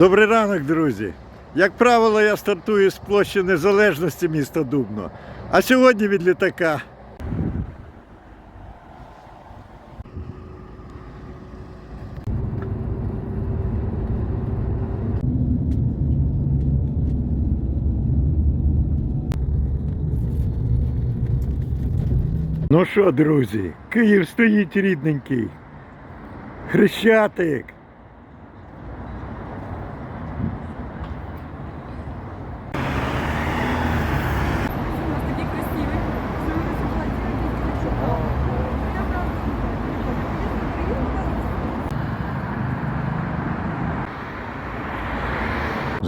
Добрий ранок, друзі! Як правило, я стартую з площі Незалежності міста Дубно, а сьогодні від літака. Ну що, друзі, Київ стоїть рідненький. Хрещатик.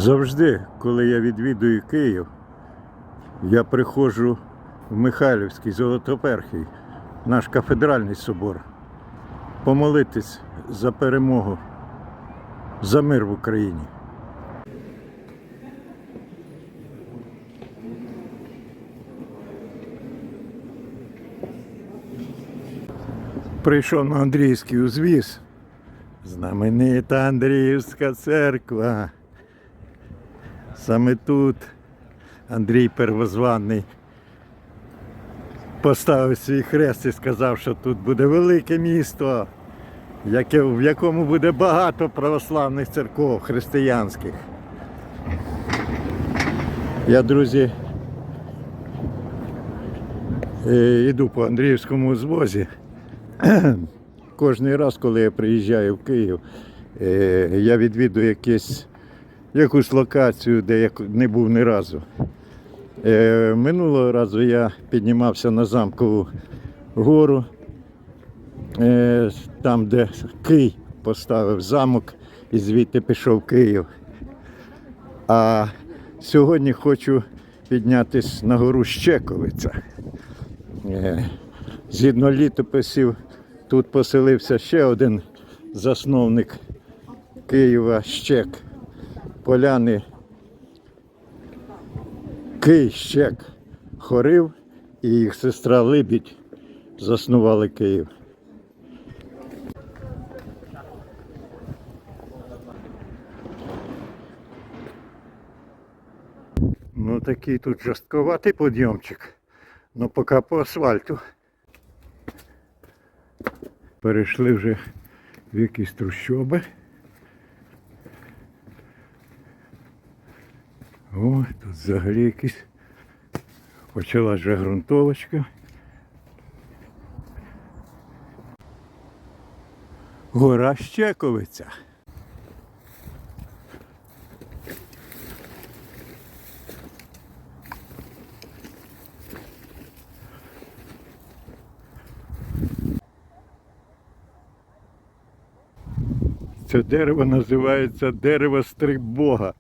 Завжди, коли я відвідую Київ, я приходжу в Михайлівський Золотоперхий, наш кафедральний собор, помолитись за перемогу, за мир в Україні. Прийшов на Андріївський узвіз. Знаменита Андріївська церква. Саме тут Андрій Первозванний поставив свій хрест і сказав, що тут буде велике місто, яке, в якому буде багато православних церков християнських. Я, друзі, е, йду по Андріївському звозі. Кожний раз, коли я приїжджаю в Київ, е, я відвідую якесь якусь локацію, де я не був ні разу. Е, минулого разу я піднімався на замкову гору, е, там, де Кий поставив замок і звідти пішов Київ. А сьогодні хочу піднятися на гору Щековиця. Е, згідно літописів, тут поселився ще один засновник Києва Щек поляни Кийщек Хорив і їх сестра Либідь заснували Київ. Ну такий тут жорстковатий підйомчик. Ну поки по асфальту. Перейшли вже в якісь трущоби. О, тут взагалі якісь почалась вже ґрунтовочка. Гора Щековиця. Це дерево називається дерево стриб Бога.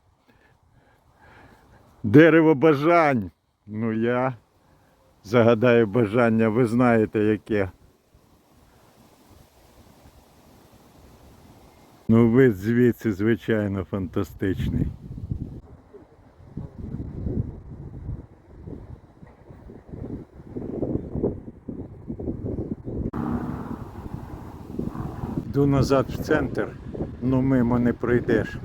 Дерево бажань. Ну я загадаю бажання, ви знаєте яке. Ну вид звідси, звичайно, фантастичний. Йду назад в центр, ну мимо не пройдеш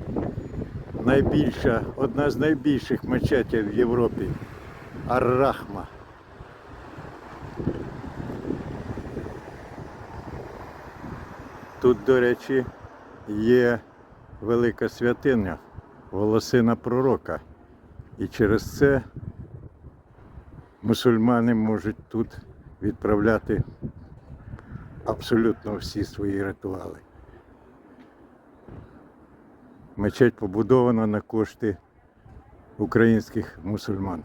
найбільша, одна з найбільших мечетів в Європі. Ар-Рахма. Тут, до речі, є велика святиня, волосина пророка. І через це мусульмани можуть тут відправляти абсолютно всі свої ритуали. Мечеть побудована на кошти українських мусульман.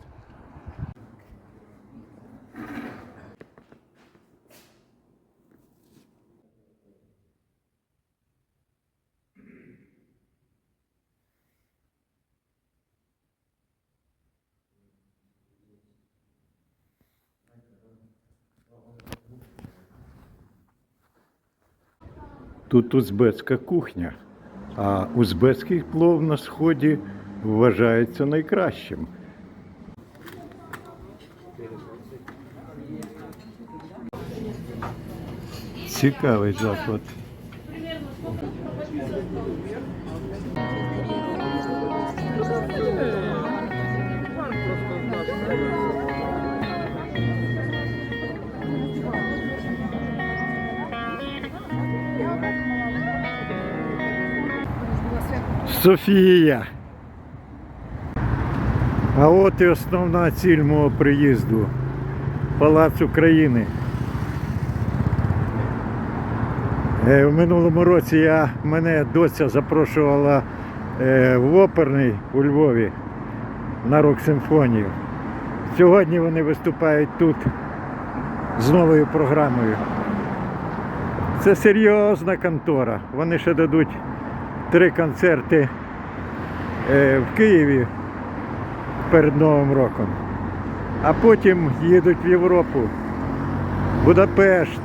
Тут узбецька кухня. А узбецький плов на сході вважається найкращим. Цікавий заклад. Софія. А от і основна ціль мого приїзду. Палац України. Е, В минулому році я, мене доця запрошувала е, в оперний у Львові на рок-симфонію. Сьогодні вони виступають тут з новою програмою. Це серйозна контора. Вони ще дадуть три концерти е, в Києві перед Новим роком. А потім їдуть в Європу. Будапешт,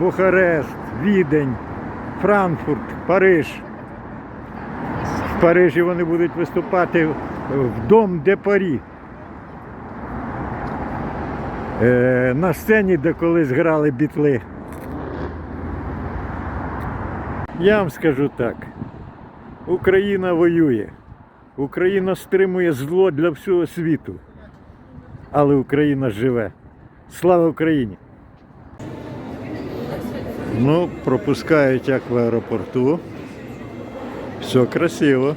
Бухарест, Відень, Франкфурт, Париж. В Парижі вони будуть виступати в Дом де Парі. Е, на сцені, де колись грали бітли. Я вам скажу так. Україна воює. Україна стримує зло для всього світу. Але Україна живе. Слава Україні! Ну, пропускають як в аеропорту. Все красиво.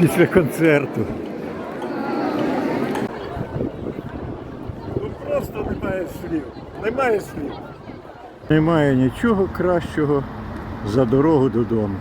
Після концерту. Ну просто немає слів. Немає слів. Немає нічого кращого за дорогу додому.